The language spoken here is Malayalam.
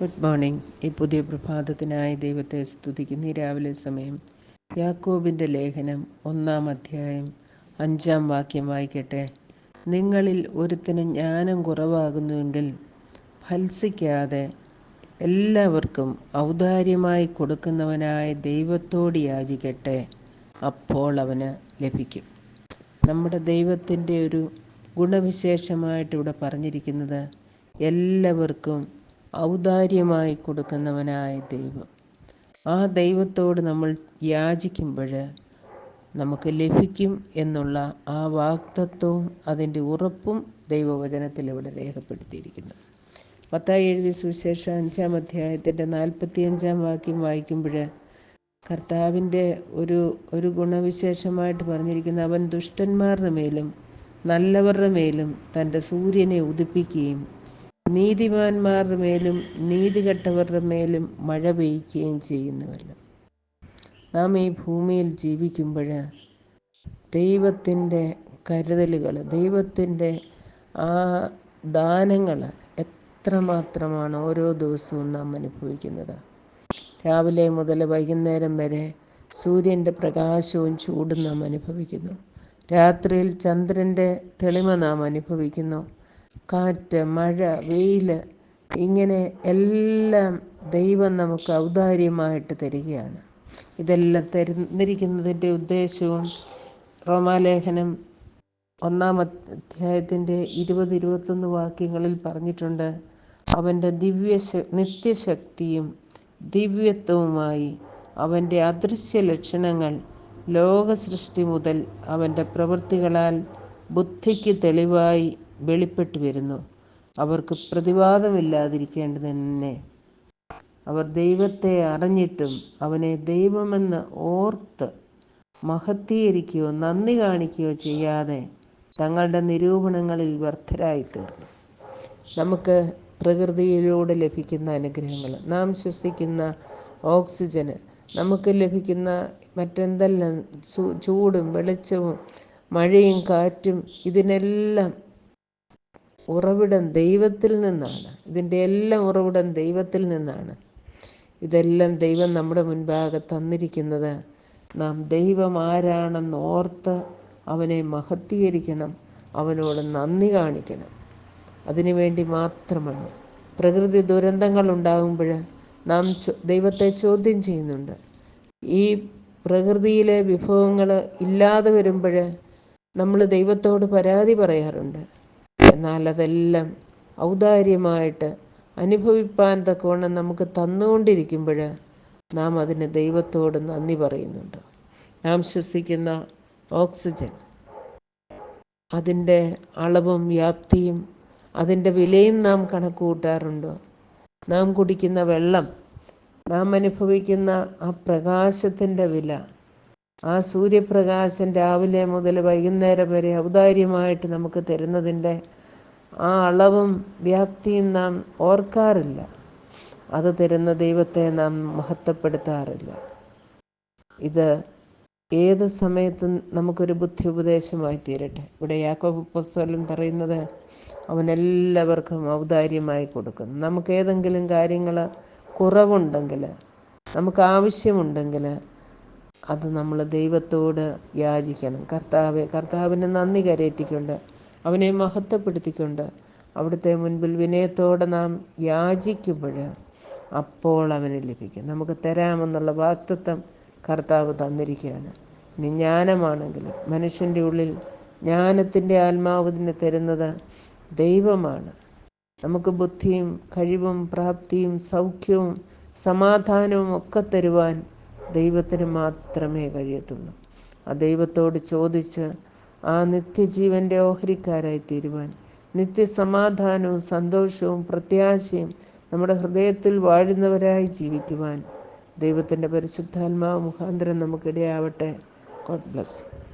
Good morning. ഈ പുതിയ പ്രഭാതത്തിനായി ദൈവത്തെ സ്തുതിക്കുന്ന. രാവിലെ സമയം യാക്കോബിന്റെ ലേഖനം ഒന്നാം അധ്യായം അഞ്ചാം വാക്യം വായിക്കട്ടെ. നിങ്ങളിൽ ഒരുത്തിന് ജ്ഞാനം കുറവാകുന്നുവെങ്കിൽ ഫത്സിക്കാതെ എല്ലാവർക്കും ഔദാര്യമായി കൊടുക്കുന്നവനായ ദൈവത്തോട് യാചിക്കട്ടെ. അപ്പോൾ അവന് ലഭിക്കും. നമ്മുടെ ദൈവത്തിന്റെ ഒരു ഗുണവിശേഷമായിട്ട് ഇവിടെ പറഞ്ഞിരിക്കുന്നത് എല്ലാവർക്കും ഔദാര്യമായി കൊടുക്കുന്നവനായ ദൈവം. ആ ദൈവത്തോട് നമ്മൾ യാചിക്കുമ്പോൾ നമുക്ക് ലഭിക്കും എന്നുള്ള ആ വാക്തത്വവും അതിന്റെ ഉറപ്പും ദൈവവചനത്തിൽ ഇവിടെ രേഖപ്പെടുത്തിയിരിക്കുന്നു. പത്തായി എഴുതിയ സുവിശേഷം അഞ്ചാം അധ്യായത്തിന്റെ നാൽപ്പത്തിയഞ്ചാം വാക്യം വായിക്കുമ്പോൾ കർത്താവിന്റെ ഒരു ഒരു ഗുണവിശേഷമായിട്ട് പറഞ്ഞിരിക്കുന്ന അവൻ ദുഷ്ടന്മാരുടെ മേലും നല്ലവരുടെ മേലും തന്റെ സൂര്യനെ ഉദിപ്പിക്കുകയും നീതിമാന്മാരുടെ മേലും നീതികെട്ടവരുടെ മേലും മഴ പെയ്യ്ക്കുകയും ചെയ്യുന്നവല്ല. നാം ഈ ഭൂമിയിൽ ജീവിക്കുമ്പോൾ ദൈവത്തിന്റെ കരുതലുകൾ ദൈവത്തിന്റെ ആ ദാനങ്ങൾ എത്രമാത്രമാണ് ഓരോ ദിവസവും നാം അനുഭവിക്കുന്നത്. രാവിലെ മുതൽ വൈകുന്നേരം വരെ സൂര്യന്റെ പ്രകാശവും ചൂടും നാം അനുഭവിക്കുന്നു. രാത്രിയിൽ ചന്ദ്രന്റെ തെളിമ നാം അനുഭവിക്കുന്നു. കാറ്റ് മഴ വെയിൽ ഇങ്ങനെ എല്ലാം ദൈവം നമുക്ക് ഔദാര്യമായിട്ട് തരികയാണ്. ഇതെല്ലാം തരുന്നിരിക്കുന്നതിന്റെ ഉദ്ദേശവും റോമാലേഖനം ഒന്നാം അധ്യായത്തിന്റെ ഇരുപത് ഇരുപത്തൊന്ന് വാക്യങ്ങളിൽ പറഞ്ഞിട്ടുണ്ട്. അവന്റെ ദിവ്യ നിത്യശക്തിയും ദിവ്യത്വവുമായി അവന്റെ അദൃശ്യ ലക്ഷണങ്ങൾ ലോകസൃഷ്ടി മുതൽ അവന്റെ പ്രവൃത്തികളാൽ ബുദ്ധിക്ക് തെളിവായി വെളിപ്പെട്ടു വരുന്നു. അവർക്ക് പ്രതിവാദമില്ലാതിരിക്കേണ്ടത് തന്നെ അവർ ദൈവത്തെ അറിഞ്ഞിട്ടും അവനെ ദൈവമെന്ന് ഓർത്ത് മഹത്തീകരിക്കുകയോ നന്ദി കാണിക്കുകയോ ചെയ്യാതെ തങ്ങളുടെ നിരൂപണങ്ങളിൽ വ്യർത്ഥരായി തീർന്നു നമുക്ക് പ്രകൃതിയിലൂടെ ലഭിക്കുന്ന അനുഗ്രഹങ്ങൾ നാം ശ്വസിക്കുന്ന ഓക്സിജന് നമുക്ക് ലഭിക്കുന്ന മറ്റെന്തെല്ലാം ചൂടും വെളിച്ചവും മഴയും കാറ്റും ഇതിനെല്ലാം ഉറവിടം ദൈവത്തിൽ നിന്നാണ്. ഇതിന്റെ എല്ലാം ഉറവിടം ദൈവത്തിൽ നിന്നാണ്. ഇതെല്ലാം ദൈവം നമ്മുടെ മുൻപാകെ തന്നിരിക്കുന്നത്. നാം ദൈവം ആരാണെന്ന് ഓർത്ത് അവനെ മഹത്വീകരിക്കണം. അവനോട് നന്ദി കാണിക്കണം. അതിനുവേണ്ടി മാത്രമാണ്. പ്രകൃതി ദുരന്തങ്ങൾ ഉണ്ടാകുമ്പോൾ നാം ദൈവത്തെ ചോദ്യം ചെയ്യുന്നുണ്ട്. ഈ പ്രകൃതിയിലെ വിഭവങ്ങൾ ഇല്ലാതെ വരുമ്പോൾ നമ്മൾ ദൈവത്തോട് പരാതി പറയാറുണ്ട്. എന്നാൽ അതെല്ലാം ഔദാര്യമായിട്ട് അനുഭവിപ്പാൻ തക്കവണ്ണം നമുക്ക് തന്നുകൊണ്ടിരിക്കുമ്പോൾ നാം അതിന് ദൈവത്തോട് നന്ദി പറയുന്നുണ്ട്. നാം ശ്വസിക്കുന്ന ഓക്സിജൻ അതിന്റെ അളവും വ്യാപ്തിയും അതിന്റെ വിലയും നാം കണക്ക് കൂട്ടാറുണ്ടോ നാം കുടിക്കുന്ന വെള്ളം നാം അനുഭവിക്കുന്ന ആ പ്രകാശത്തിന്റെ വില ആ സൂര്യപ്രകാശം രാവിലെ മുതൽ വൈകുന്നേരം വരെ ഔദാര്യമായിട്ട് നമുക്ക് തരുന്നതിന്റെ ആ അളവും വ്യാപ്തിയും നാം ഓർക്കാറില്ല. അത് തരുന്ന ദൈവത്തെ നാം മഹത്വപ്പെടുത്താറില്ല. ഇത് ഏത് സമയത്തും നമുക്കൊരു ബുദ്ധി ഉപദേശമായി തീരട്ടെ? ഇവിടെ യാക്കോബ് പുസ്തകൻ പറയുന്നത് അവൻ എല്ലാവർക്കും ഔദാര്യമായി കൊടുക്കുന്നു. നമുക്ക് ഏതെങ്കിലും കാര്യങ്ങൾ കുറവുണ്ടെങ്കിൽ നമുക്ക് ആവശ്യമുണ്ടെങ്കിൽ അത് നമ്മൾ ദൈവത്തോട് യാചിക്കണം. കർത്താവ് കർത്താവിന് നന്ദി കരയറ്റിക്കൊണ്ട് അവനെ മഹത്വപ്പെടുത്തിക്കൊണ്ട് അവിടുത്തെ മുൻപിൽ വിനയത്തോടെ നാം യാചിക്കുമ്പോൾ അപ്പോൾ അവന് ലഭിക്കും. നമുക്ക് തരാമെന്നുള്ള വാക്തത്വം കർത്താവ് തന്നിരിക്കുകയാണ്. ഇനി ജ്ഞാനമാണെങ്കിലും മനുഷ്യന്റെ ഉള്ളിൽ ജ്ഞാനത്തിന്റെ ആത്മാവിന് തരുന്നത് ദൈവമാണ്. നമുക്ക് ബുദ്ധിയും കഴിവും പ്രാപ്തിയും സൗഖ്യവും സമാധാനവും ഒക്കെ തരുവാൻ ദൈവത്തിന് മാത്രമേ കഴിയത്തുള്ളൂ. ആ ദൈവത്തോട് ചോദിച്ച് ആ നിത്യജീവന്റെ ഓഹരിക്കാരായി തീരുവാൻ. നിത്യസമാധാനവും സന്തോഷവും പ്രത്യാശയും നമ്മുടെ ഹൃദയത്തിൽ വാഴുന്നവരായി ജീവിക്കുവാൻ ദൈവത്തിന്റെ പരിശുദ്ധാത്മാവ് മുഖാന്തരം നമുക്കിടയാവട്ടെ. God bless